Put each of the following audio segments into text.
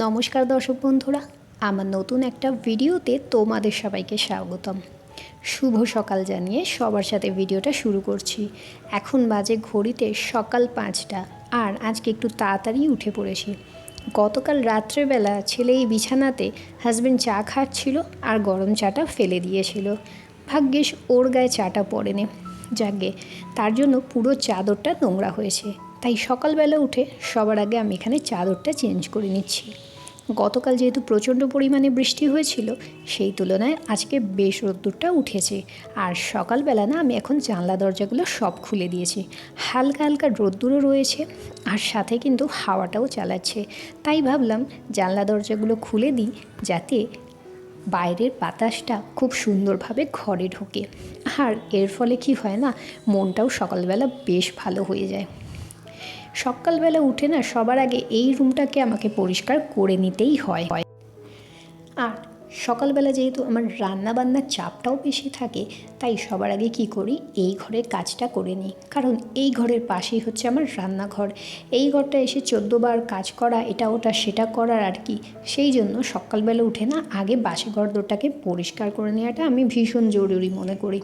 নমস্কার দর্শক বন্ধুরা, আমার নতুন একটা ভিডিওতে তোমাদের সবাইকে স্বাগতম। শুভ সকাল জানিয়ে সবার সাথে ভিডিওটা শুরু করছি। এখন বাজে ঘড়িতে সকাল পাঁচটা, আর আজকে একটু তাড়াতাড়ি উঠে পড়েছি। গতকাল রাত্রেবেলা ছেলে এই বিছানাতে হাজব্যান্ড চা খাচ্ছিল আর গরম চাটা ফেলে দিয়েছিল। ভাগ্যিস ওর গায়ে চাটা পড়েনি। যাকে তার জন্য পুরো চাদরটা নোংরা হয়েছে। তাই সকালবেলা উঠে সবার আগে আমি এখানে চাদরটা চেঞ্জ করে নিচ্ছি। গতকাল যেহেতু প্রচণ্ড পরিমাণে বৃষ্টি হয়েছিল, সেই তুলনায় আজকে বেশ রোদ্দুরটা উঠেছে। আর সকালবেলা না আমি এখন জানলা দরজাগুলো সব খুলে দিয়েছি। হালকা হালকা রোদ্দুরও রয়েছে আর সাথে কিন্তু হাওয়াটাও চালাচ্ছে। তাই ভাবলাম জানলা দরজাগুলো খুলে দিই যাতে বাইরের বাতাসটা খুব সুন্দরভাবে ঘরে ঢোকে। আর এর ফলে কি হয় না, মনটাও সকালবেলা বেশ ভালো হয়ে যায়। সকালবেলা উঠে না সবার আগে এই রুমটাকে আমাকে পরিষ্কার করে নিতেই হয়। আর সকালবেলা যেহেতু আমার রান্না বান্নার চাপটাও বেশি থাকে, তাই সবার আগে কি করি? এই ঘরের কাজটা করে নিই। কারণ এই ঘরের পাশেই হচ্ছে আমার রান্নাঘর। এই ঘরটা এসে চোদ্দোবার কাজ করা, এটা ওটা, সেটা করার আর কি। সেই জন্য সকালবেলা উঠে না আগে বাসি ঘরটাকে পরিষ্কার করে নেওয়াটা আমি ভীষণ জরুরি মনে করি।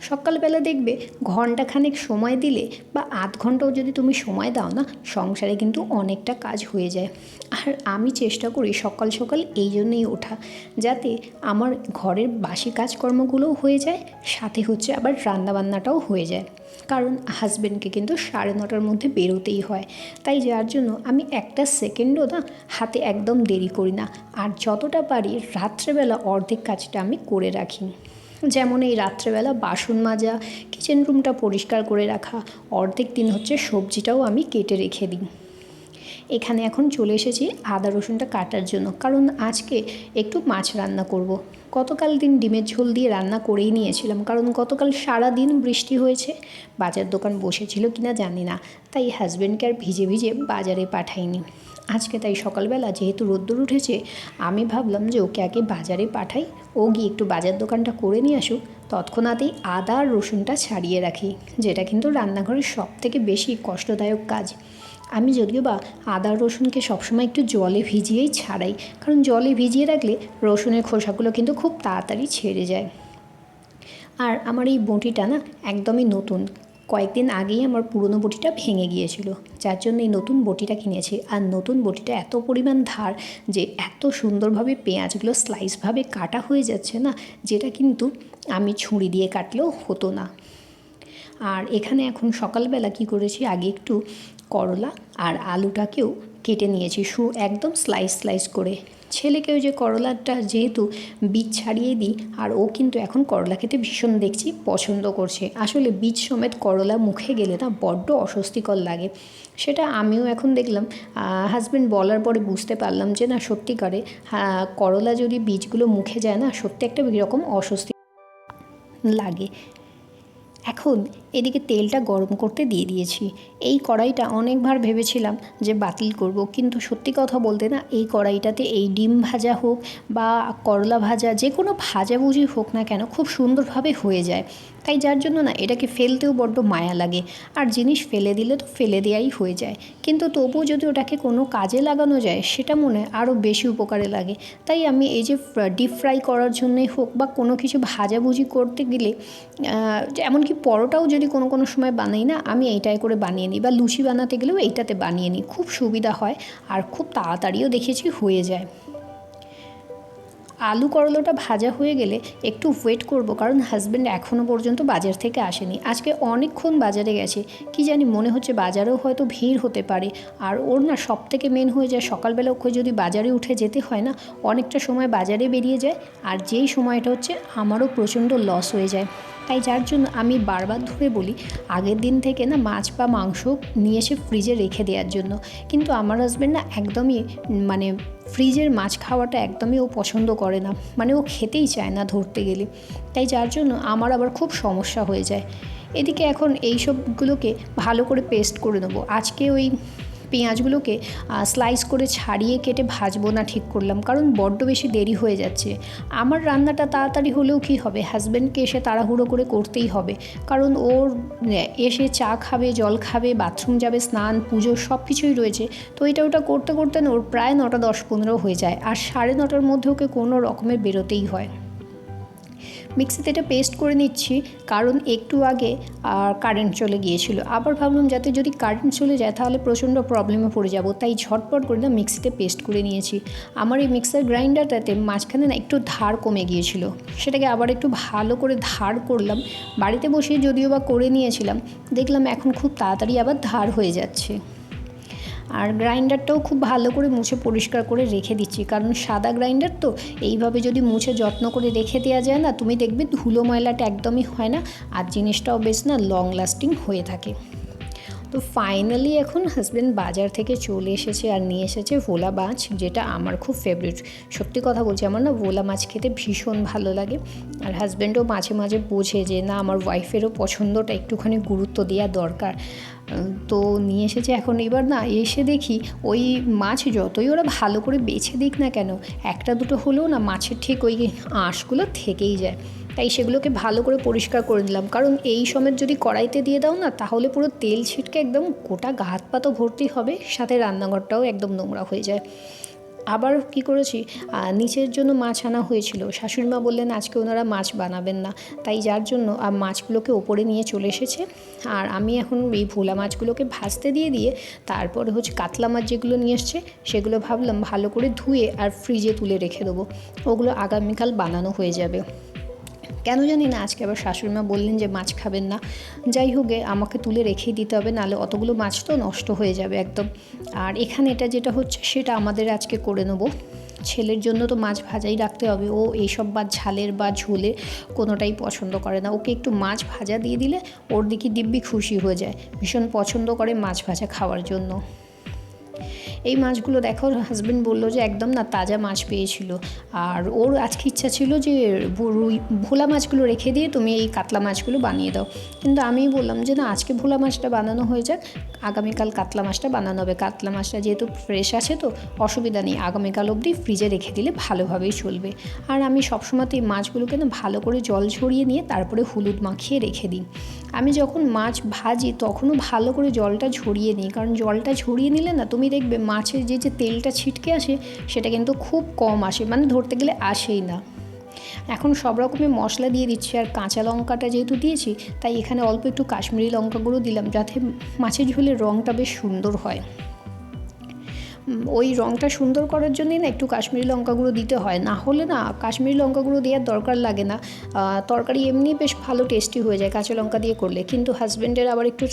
সকালবেলা দেখবে ঘন্টাখানেক সময় দিলে বা আধ ঘন্টাও যদি তুমি সময় দাও না, সংসারে কিন্তু অনেকটা কাজ হয়ে যায়। আর আমি চেষ্টা করি সকাল সকাল এই জন্যই ওঠা। যাতে আমার ঘরের বাসি কাজকর্মগুলোও হয়ে যায়, সাথে হচ্ছে আবার রান্নাবান্নাটাও হয়ে যায়। কারণ হাজব্যান্ডকে কিন্তু সাড়ে নটার মধ্যে বেরোতেই হয়। তাই যার জন্য আমি একটা সেকেন্ডও না হাতে একদম দেরি করি না। আর যতটা পারি রাত্রেবেলা অর্ধেক কাজটা আমি করে রাখি। যেমন এই রাত্রেবেলা বাসন মাজা কিচেন রুমটা পরিষ্কার করে রাখা, অর্ধেক দিন হচ্ছে সবজিটাও আমি কেটে রেখে দিই। এখানে এখন চলে এসেছি আদা রসুনটা কাটার জন্য। কারণ আজকে একটু মাছ রান্না করব। গতকাল দিন ডিমের ঝোল দিয়ে রান্না করেই নিয়েছিলাম। কারণ গতকাল সারা দিন বৃষ্টি হয়েছে, বাজার দোকান বসেছিল কিনা জানি না। তাই হাজব্যান্ডকে আর ভিজে ভিজে বাজারে পাঠাইনি। আজকে তাই সকালবেলা যেহেতু রোদ্দুর উঠেছে, আমি ভাবলাম যে ওকে আগে বাজারে পাঠাই। ও গিয়ে একটু বাজার দোকানটা করে নিয়ে আসুক। তৎক্ষণাতেই আদা আর রসুনটা ছাড়িয়ে রাখি, যেটা কিন্তু রান্নাঘরের সব থেকে বেশি কষ্টদায়ক কাজ। আমি যদিও বা আদা রসুনকে সবসময় একটু জলে ভিজিয়েই ছাড়াই, কারণ জলে ভিজিয়ে রাখলে রসুনের খোসাগুলো কিন্তু খুব তাড়াতাড়ি ছেড়ে যায়। আর আমার এই বঁটিটা না একদমই নতুন। কয়েকদিন আগেই আমার পুরনো বটিটা ভেঙে গিয়েছিল, যার জন্য এই নতুন বটিটা কিনেছি। আর নতুন বটিটা এত পরিমাণ ধার যে এত সুন্দরভাবে পেঁয়াজগুলো স্লাইসভাবে কাটা হয়ে যাচ্ছে না, যেটা কিন্তু আমি ছুরি দিয়ে কাটলেও হতো না। আর এখানে এখন সকালবেলা কি করেছি, আগে একটু করলা আর আলুটাকেও কেটে নিয়েছি। সু একদম স্লাইস স্লাইস করে। ছেলেকেও যে করলাটা যেহেতু বীজ ছাড়িয়ে দিই, আর ও কিন্তু এখন করলা খেতে ভীষণ দেখছি, পছন্দ করছে। আসলে বীজ সমেত করলা মুখে গেলে না বড্ড অস্বস্তিকর লাগে। সেটা আমিও এখন দেখলাম হাজব্যান্ড বলার পরে বুঝতে পারলাম যে না সত্যিকারে করলা যদি বীজগুলো মুখে যায় না, সত্যি একটা এরকম অস্বস্তি লাগে। এখন এদিকে তেলটা গরম করতে দিয়ে দিয়েছি। এই কড়াইটা অনেকবার ভেবেছিলাম যে বাতিল করব, কিন্তু সত্যি কথা বলতে না, এই কড়াইটাতে এই ডিম ভাজা হোক বা করলা ভাজা যে কোনো ভাজাভুজি হোক না কেন, খুব সুন্দরভাবে হয়ে যায়। তাই যার জন্য না এটাকে ফেলতেও বড্ড মায়া লাগে। আর জিনিস ফেলে দিলে তো ফেলে দেওয়াই হয়ে যায়। কিন্তু তবুও যদি ওটাকে কোনো কাজে লাগানো যায়, সেটা মনে হয় আরও বেশি উপকারে লাগে। তাই আমি এই যে ডিপ ফ্রাই করার জন্যই হোক বা কোনো কিছু ভাজাভুজি করতে গেলে এমনকি পরোটাও যদি কোনো কোনো সময় বানাই না, আমি এইটাই করে বানিয়ে নিই। বা লুচি বানাতে গেলেও এইটাতে বানিয়ে নিই। খুব সুবিধা হয় আর খুব তাড়াতাড়িও দেখেছি হয়ে যায়। আলু করলাটা ভাজা হয়ে গেলে একটু ওয়েট করব, কারণ হাজব্যান্ড এখনও পর্যন্ত বাজার থেকে আসেনি। আজকে অনেকক্ষণ বাজারে গেছে, কি জানি মনে হচ্ছে বাজারেও হয়তো ভিড় হতে পারে। আর ওর না সব থেকে মেন হয়ে যায়, সকালবেলা ওকে যদি বাজারে উঠে যেতে হয় না, অনেকটা সময় বাজারে বেরিয়ে যায়, আর যেই সময়টা হচ্ছে আমারও প্রচণ্ড লস হয়ে যায়। তাই যার জন্য আমি বারবার ধরে বলি, আগের দিন থেকে না মাছ বা মাংস নিয়ে এসে ফ্রিজে রেখে দেওয়ার জন্য। কিন্তু আমার হাজব্যান্ড না একদমই মানে ফ্রিজের মাছ খাওয়াটা একদমই ও পছন্দ করে না। মানে ও খেতেই চায় না ধরতে গেলে। তাই যার জন্য আমার আবার খুব সমস্যা হয়ে যায়। এদিকে এখন এইসবগুলোকে ভালো করে পেস্ট করে নেব। আজকে ওই পেঁয়াজগুলোকে স্লাইস করে ছাড়িয়ে কেটে ভাজবো না ঠিক করলাম, কারণ বড্ড বেশি দেরি হয়ে যাচ্ছে। আমার রান্নাটা তাড়াতাড়ি হলেও কি হবে? হাজব্যান্ডকে এসে তাড়াহুড়ো করে করতেই হবে, কারণ ওর এসে চা খাবে, জল খাবে বাথরুম যাবে, স্নান, পুজো সব কিছুই রয়েছে। তো এটা ওটা করতে করতে ওর প্রায় নটা দশ পনেরো হয়ে যায়, আর সাড়ে নটার মধ্যে ওকে কোনো রকমের বেরোতেই হয়। মিক্সিতে এটা পেস্ট করে নিচ্ছি, কারণ একটু আগে, আর কারেন্ট চলে গিয়েছিল। আবার ভাবলাম যাতে যদি কারেন্ট চলে যায়, তাহলে প্রচণ্ড প্রবলেমে পড়ে যাব। তাই ঝটপট করে না মিক্সিতে পেস্ট করে নিয়েছি। আমার এই মিক্সার গ্রাইন্ডারটাতে মাঝখানে না একটু ধার কমে গিয়েছিল। সেটাকে আবার একটু ভালো করে ধার করলাম। বাড়িতে বসে যদিও বা করে নিয়েছিলাম, দেখলাম এখন খুব তাড়াতাড়ি আবার ধার হয়ে যাচ্ছে। আর গ্রাইন্ডারটাও খুব ভালো করে মুছে পরিষ্কার করে রেখে দিচ্ছি। কারণ সাদা গ্রাইন্ডার তো এইভাবে যদি মুছে যত্ন করে রেখে দেওয়া যায় না, তুমি দেখবে ধুলো ময়লাটা একদমই হয় না আর জিনিসটাও বেশ না লং লাস্টিং হয়ে থাকে। তো ফাইনালি এখন হাজব্যান্ড বাজার থেকে চলে এসেছে আর নিয়ে এসেছে ভোলা মাছ, যেটা আমার খুব ফেভারিট সত্যি কথা বলছি, আমার না ভোলা মাছ খেতে ভীষণ ভালো লাগে। আর হাজব্যান্ডও মাঝে মাঝে বোঝে যে না, আমার ওয়াইফেরও পছন্দটা একটুখানি গুরুত্ব দেওয়া দরকার। তো নিয়ে এসেছে। এখন এবার না এসে দেখি ওই মাছ যতই ওরা ভালো করে বেছে দিক না কেন, একটা দুটো হলেও না মাছের ঠিক ওই আঁশগুলো থেকেই যায়। তাই সেগুলোকে ভালো করে পরিষ্কার করে দিলাম কারণ এই সময় যদি কড়াইতে দিয়ে দাও না, তাহলে পুরো তেল ছিটকে একদম গোটা গা হাত পাতো ভর্তি হবে, সাথে রান্নাঘরটাও একদম নোংরা হয়ে যায়। আবার কি করেছি? নিচের জন্য মাছ আনা হয়েছিল। শাশুড়িমা বললেন, আজকে ওনারা মাছ বানাবেন না। তাই যার জন্য মাছগুলোকে ওপরে নিয়ে চলে এসেছে। আর আমি এখন এই ভোলা মাছগুলোকে ভাজতে দিয়ে দিয়ে তারপরে হচ্ছে কাতলা মাছ যেগুলো নিয়ে এসছে, সেগুলো ভাবলাম ভালো করে ধুয়ে আর ফ্রিজে তুলে রেখে দেবো। ওগুলো আগামীকাল বানানো হয়ে যাবে। কেন জানি না, আজকে আবার শাশুড়িমা বললেন যে মাছ খাবেন না। যাই হোক আমাকে তুলে রেখেই দিতে হবে, নাহলে অতগুলো মাছ তো নষ্ট হয়ে যাবে একদম। আর এখানে এটা যেটা হচ্ছে, সেটা আমাদের আজকে করে নেব। ছেলের জন্য তো মাছ ভাজাই রাখতে হবে, ও এইসব বা ঝালের বা ঝোলে কোনোটাই পছন্দ করে না। ওকে একটু মাছ ভাজা দিয়ে দিলে ওর দিকে দিব্যি খুশি হয়ে যায়, ভীষণ পছন্দ করে মাছ ভাজা খাওয়ার জন্য। এই মাছগুলো দেখো হাজব্যান্ড বলল যে একদম না তাজা মাছ পেয়েছিল। আর ওর আজকে ইচ্ছা ছিল যে রুই, ভোলা মাছগুলো রেখে দিয়ে তুমি এই কাতলা মাছগুলো বানিয়ে দাও। কিন্তু আমি বললাম যে না, আজকে ভোলা মাছটা বানানো হয়ে যাক, আগামীকাল কাতলা মাছটা বানানো হবে। কাতলা মাছটা যেহেতু ফ্রেশ আছে তো, অসুবিধা নেই, আগামীকাল অবধি ফ্রিজে রেখে দিলে ভালোভাবেই চলবে। আর আমি সবসময় তো এই মাছগুলোকে না ভালো করে জল ঝরিয়ে নিয়ে তারপরে হলুদ মাখিয়ে রেখে দিই। আমি যখন মাছ ভাজি, তখনও ভালো করে জলটা ঝরিয়ে নিই। কারণ জলটা ঝরিয়ে নিলে না, তুমি দেখবে মাছের যে যে তেলটা ছিটকে আসে, সেটা কিন্তু খুব কম আসে মানে ধরতে গেলে আসেই না। এখন সব রকমের মশলা দিয়ে দিচ্ছি, আর কাঁচা লঙ্কাটা যেহেতু দিয়েছি, তাই এখানে অল্প একটু কাশ্মীরি লঙ্কাগুলো দিলাম, যাতে মাছের ঝোলের রঙটা বেশ সুন্দর হয়। ওই রঙটা সুন্দর করার জন্যই না একটু কাশ্মীরি লঙ্কা গুঁড়ো দিতে হয়। না হলে না কাশ্মীরি লঙ্কা গুঁড়ো দেওয়ার দরকার লাগে না। তরকারি এমনি বেশ ভালো টেস্টি হয়ে যায় কাঁচা লঙ্কা দিয়ে করলে। কিন্তু হাজব্যান্ডের আবার একটু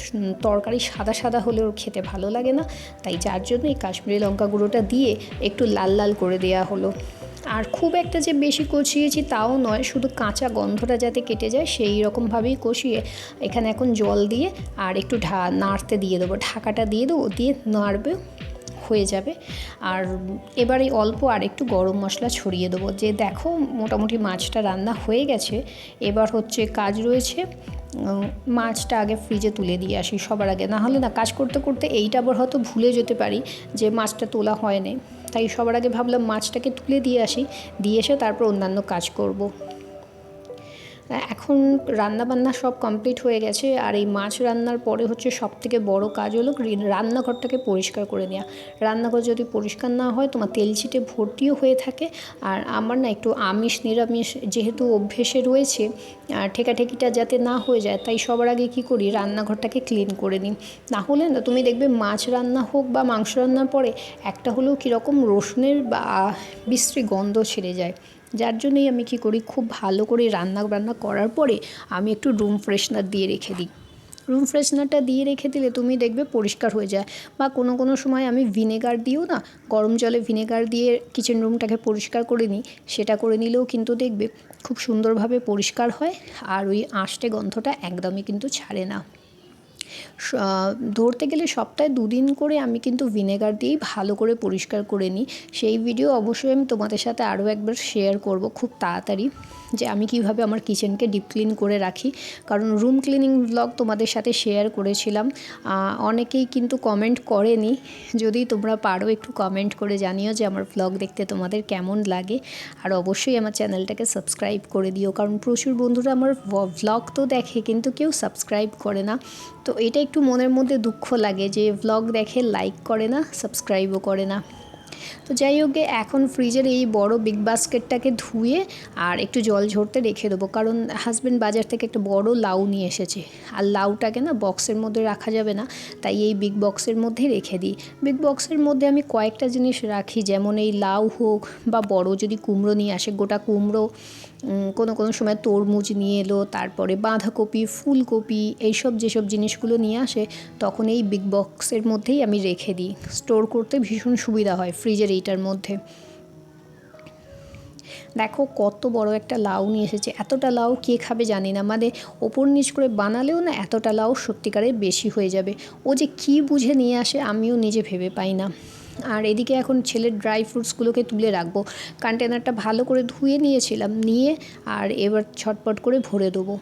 তরকারি সাদা সাদা হলেও খেতে ভালো লাগে না। তাই যার জন্য এই কাশ্মীরি লঙ্কা গুঁড়োটা দিয়ে একটু লাল লাল করে দেওয়া হলো। আর খুব একটা যে বেশি কষিয়েছি তাও নয়, শুধু কাঁচা গন্ধটা যাতে কেটে যায় সেই রকমভাবেই কষিয়ে এখানে এখন জল দিয়ে আর একটু ঢা, নাড়তে দিয়ে দেবো। ঢাকাটা দিয়ে দেবো, দিয়ে নাড়বে। হয়ে যাবে। আর এবারে অল্প আর একটু গরম মশলা ছড়িয়ে দেবো। যে দেখো মোটামুটি মাছটা রান্না হয়ে গেছে। এবার হচ্ছে কাজ রয়েছে মাছটা আগে ফ্রিজে তুলে দিয়ে আসি সবার আগে। না হলে না, কাজ করতে করতে এইটা আবার হয়তো ভুলে যেতে পারি যে মাছটা তোলা হয়নি তাই সবার আগে ভাবলাম মাছটাকে তুলে দিয়ে আসি, দিয়ে এসে তারপর অন্যান্য কাজ করব। এখন রান্না বান্না সব কমপ্লিট হয়ে গেছে, আর এই মাছ রান্নার পরে হচ্ছে সব থেকে বড় কাজ হলো রান্নাঘরটাকে পরিষ্কার করে নেওয়া। রান্নাঘর যদি পরিষ্কার না হয়, তোমার তেল ছিটে ভর্তিও হয়ে থাকে, আর আমার না একটু আমিষ, নিরামিষ যেহেতু অভ্যেসে রয়েছে ঠেকাঠেকিটা যাতে না হয়ে যায়, তাই সবার আগে কী করি, রান্নাঘরটাকে ক্লিন করে নিই। না হলে না তুমি দেখবে মাছ রান্না হোক বা মাংস রান্নার পরে একটা হলেও কীরকম রসুনের বা বিশ্রী গন্ধ ছেড়ে যায়। যার জন্যই আমি কী করি, খুব ভালো করে রান্না বান্না করার পরে আমি একটু রুম ফ্রেশনার দিয়ে রেখে দিই। রুম ফ্রেশনারটা দিয়ে রেখে দিলে তুমি দেখবে পরিষ্কার হয়ে যায় বা কোনো কোনো সময় আমি ভিনেগার দিয়েও না, গরম জলে ভিনেগার দিয়ে কিচেন রুমটাকে পরিষ্কার করে নিই। সেটা করে নিলেও কিন্তু দেখবে খুব সুন্দরভাবে পরিষ্কার হয় আর ওই আঁশটে গন্ধটা একদমই কিন্তু ছাড়ে না। ধরতে গেলে সপ্তাহে দুদিন করে আমি কিন্তু ভিনেগার দিয়েই ভালো করে পরিষ্কার করে নিই। সেই ভিডিও অবশ্যই আমি তোমাদের সাথে আরও একবার শেয়ার করব খুব তাড়াতাড়ি। যে আমি কীভাবে আমার কিচেনকে ডিপ ক্লিন করে রাখি। কারণ রুম ক্লিনিং ব্লগ তোমাদের সাথে শেয়ার করেছিলাম। অনেকেই কিন্তু কমেন্ট করেনি। যদি তোমরা পারো একটু কমেন্ট করে জানিও যে আমার ব্লগ দেখতে তোমাদের কেমন লাগে। আর অবশ্যই আমার চ্যানেলটাকে সাবস্ক্রাইব করে দিও। কারণ প্রচুর বন্ধুরা আমার ব্লগ তো দেখে কিন্তু কেউ সাবস্ক্রাইব করে না। তো এটা একটু মনের মধ্যে দুঃখ লাগে যে ব্লগ দেখে লাইক করে না সাবস্ক্রাইবও করে না। তো যাই হোক এখন ফ্রিজের এই বড় বিগ বাস্কেটটাকে ধুয়ে আর একটু জল ঝরতে রেখে দেবো। কারণ হাজব্যান্ড বাজার থেকে একটা বড় লাউ নিয়ে এসেছে। আর লাউটাকে না বক্সের মধ্যে রাখা যাবে না, তাই এই বিগ বক্সের মধ্যে রেখে দিই। বিগ বক্সের মধ্যে আমি কয়েকটা জিনিস রাখি, যেমন এই লাউ হোক বা বড় যদি কুমড়ো নিয়ে আসে, গোটা কুমড়ো কোনো কোনো সময় তরমুজ নিয়ে এলো, তারপরে বাঁধাকপি, ফুলকপি, এইসব যেসব জিনিসগুলো নিয়ে আসে, তখন এই বিগ বক্সের মধ্যেই আমি রেখে দিই। স্টোর করতে ভীষণ সুবিধা হয় ফ্রিজের এইটার মধ্যে। দেখো কত বড় একটা লাউ নিয়ে এসেছে। এতটা লাউ কে খাবে জানি না। মানে ওপর নিচ করে বানালেও না এতটা লাউ সত্যিকারের বেশি হয়ে যাবে। ও যে কি বুঝে নিয়ে আসে আমিও নিজে ভেবে পাই না। আর এদিকে এখন ছেলের ড্রাই ফ্রুটসগুলোকে তুলে রাখব। কন্টেনারটা ভালো করে ধুয়ে নিয়েছিলাম, নিয়ে আর এবার ছটপট করে ভরে দেবো।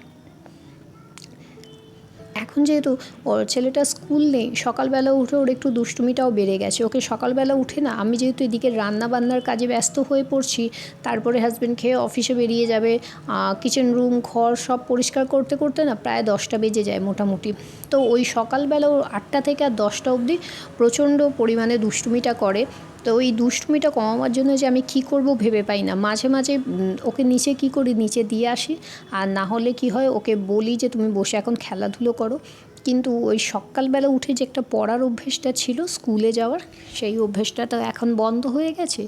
এখন যেহেতু ওর ছেলেটা স্কুল নেই, সকালবেলা উঠে ওর একটু দুষ্টুমিটাও বেড়ে গেছে। ওকে সকালবেলা উঠে না, আমি যেহেতু এদিকে রান্না বান্নার কাজে ব্যস্ত হয়ে পড়ছি, তারপরে হাজব্যান্ড খেয়ে অফিসে বেরিয়ে যাবে কিচেন রুম ঘর সব পরিষ্কার করতে করতে না প্রায় দশটা বেজে যায় মোটামুটি। তো ওই সকালবেলা ওর আটটা থেকে আর দশটা অবধি প্রচণ্ড পরিমাণে দুষ্টুমিটা করে। তো ওই দুষ্টুমিটা কমাবার জন্য যে আমি কি করব ভেবে পাই না। মাঝে মাঝে ওকে নিচে কি করি? নিচে দিয়ে আসি। আর না হলে কি হয়, ওকে বলি যে তুমি বসে এখন খেলাধুলো করো। কিন্তু ওই সকালবেলা উঠে যে একটা পড়ার অভ্যেসটা ছিল, স্কুলে যাওয়ার, সেই অভ্যেসটা তো এখন বন্ধ হয়ে গেছে।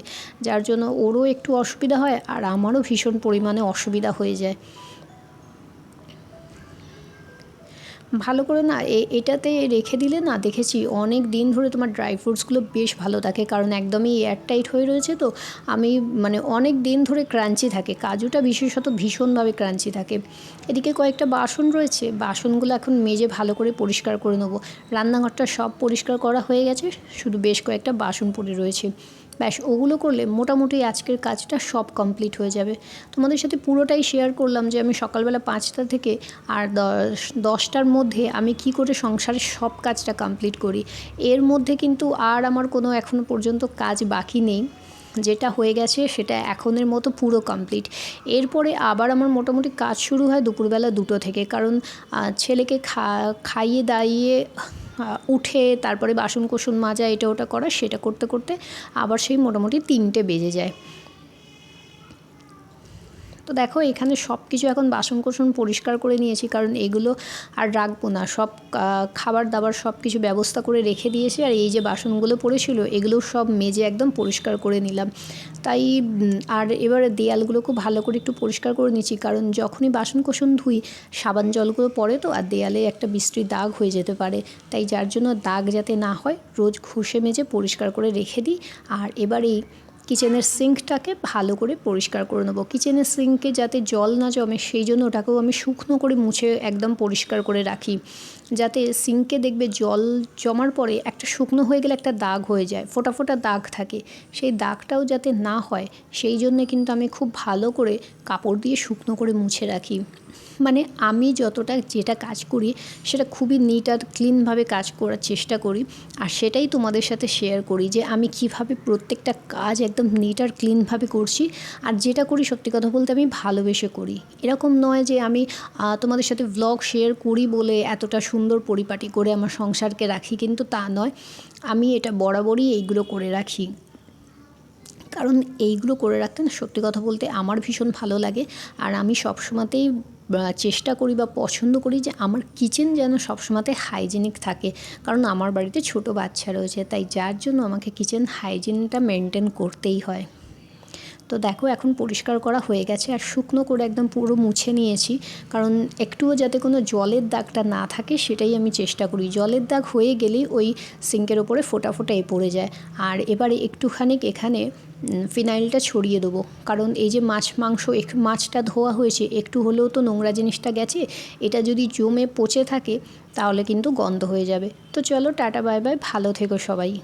যার জন্য ওরও একটু অসুবিধা হয়, আর আমারও ভীষণ পরিমাণে অসুবিধা হয়ে যায়। ভালো করে না এটাতে রেখে দিলে না দেখেছি অনেক দিন ধরে তোমার ড্রাই ফ্রুটসগুলো বেশ ভালো থাকে। কারণ একদমই এয়ারটাইট হয়ে রয়েছে তো, আমি মানে অনেক দিন ধরে ক্রাঞ্চি থাকে। কাজুটা বিশেষত ভীষণভাবে ক্রাঞ্চি থাকে। এদিকে কয়েকটা বাসন রয়েছে, বাসনগুলো এখন মেজে ভালো করে পরিষ্কার করে নেব। রান্নাঘরটা সব পরিষ্কার করা হয়ে গেছে, শুধু বেশ কয়েকটা বাসন পড়ে রয়েছে। ব্যাস, ওগুলো করলে মোটামুটি আজকের কাজটা সব কমপ্লিট হয়ে যাবে। তোমাদের সাথে পুরোটাই শেয়ার করলাম যে আমি সকালবেলা পাঁচটা থেকে আর দশ, দশটার মধ্যে আমি কি করে সংসারের সব কাজটা কমপ্লিট করি। এর মধ্যে কিন্তু আর আমার কোনো এখনও পর্যন্ত কাজ বাকি নেই। যেটা হয়ে গেছে সেটা এখনের মতো পুরো কমপ্লিট এরপরে আবার আমার মোটামুটি কাজ শুরু হয় দুপুরবেলা দুটো থেকে। কারণ ছেলেকে খা, খাইয়ে দাইয়ে উঠে তারপরে বাসন কোসন মাজা, এটা ওটা করা, সেটা করতে করতে আবার সেই মোটামুটি তিনটে বেজে যায়। তো দেখো, এখানে সব কিছু এখন বাসন কোসন পরিষ্কার করে নিয়েছি, কারণ এগুলো আর রাখব না। সব খাবার দাবার সব কিছু ব্যবস্থা করে রেখে দিয়েছি, আর এই যে বাসনগুলো পড়েছিল এগুলো সব মেজে একদম পরিষ্কার করে নিলাম। তাই আর এবারে খুব ভালো করে একটু পরিষ্কার করে নিচ্ছি। কারণ যখনই বাসন কোসন ধুই, সাবান জলগুলো পড়ে তো, আর দেয়ালে একটা বৃষ্টির দাগ হয়ে যেতে পারে। তাই যার জন্য দাগ যাতে না হয়, রোজ ঘষে মেজে পরিষ্কার করে রেখে দিই। আর এবার এই কিচেনের সিঙ্কটাকে ভালো করে পরিষ্কার করে নেব। কিচেনের সিঙ্কে যাতে জল না জমে, সেই জন্য ওটাকেও আমি শুকনো করে মুছে একদম পরিষ্কার করে রাখি। যাতে সিঙ্কে দেখবে জল জমার পরে একটা শুকনো হয়ে গেলে একটা দাগ হয়ে যায়, ফোটা ফোটা দাগ থাকে। সেই দাগটাও যাতে না হয়, সেই জন্যে কিন্তু আমি খুব ভালো করে কাপড় দিয়ে শুকনো করে মুছে রাখি। মানে আমি যতটা যেটা কাজ করি, সেটা খুবই নিট আর ক্লিনভাবে কাজ করার চেষ্টা করি। আর সেটাই তোমাদের সাথে শেয়ার করি যে আমি কীভাবে প্রত্যেকটা কাজ একদম নিট আর ক্লিনভাবে করছি। আর যেটা করি সত্যি কথা বলতে আমি ভালোবেসে করি। এরকম নয় যে আমি তোমাদের সাথে ভ্লগ শেয়ার করি বলে এতটা সুন্দর পরিপাটি করে আমার সংসারকে রাখি, কিন্তু তা নয়। আমি এটা বরাবরই এইগুলো করে রাখি। কারণ এইগুলো করে রাখতে না সত্যি কথা বলতে আমার ভীষণ ভালো লাগে। আর আমি সবসময়তেই চেষ্টা করি বা পছন্দ করি যে আমার কিচেন যেন সবসময়তে হাইজেনিক থাকে। কারণ আমার বাড়িতে ছোট বাচ্চা রয়েছে, তাই যার জন্য আমাকে কিচেন হাইজিনটা মেনটেন করতেই হয়। তো দেখো, এখন পরিষ্কার করা হয়ে গেছে আর শুকনো করে একদম পুরো মুছে নিয়েছি। কারণ একটুও যাতে কোনো জলের দাগটা না থাকে সেটাই আমি চেষ্টা করি। জলের দাগ হয়ে গেলেই ওই সিঙ্কের ওপরে ফোটা ফোটা এ পড়ে যায়। আর এবারে একটুখানি এখানে ফিনাইলটা ছড়িয়ে দেবো। কারণ এই যে মাছ, মাংস এক- মাছটা ধোয়া হয়েছে, একটু হলেও তো নোংরা জিনিসটা গেছে, এটা যদি জমে পচে থাকে, তাহলে কিন্তু গন্ধ হয়ে যাবে। তো চলো, টাটা বাই বাই ভালো থেকো সবাই।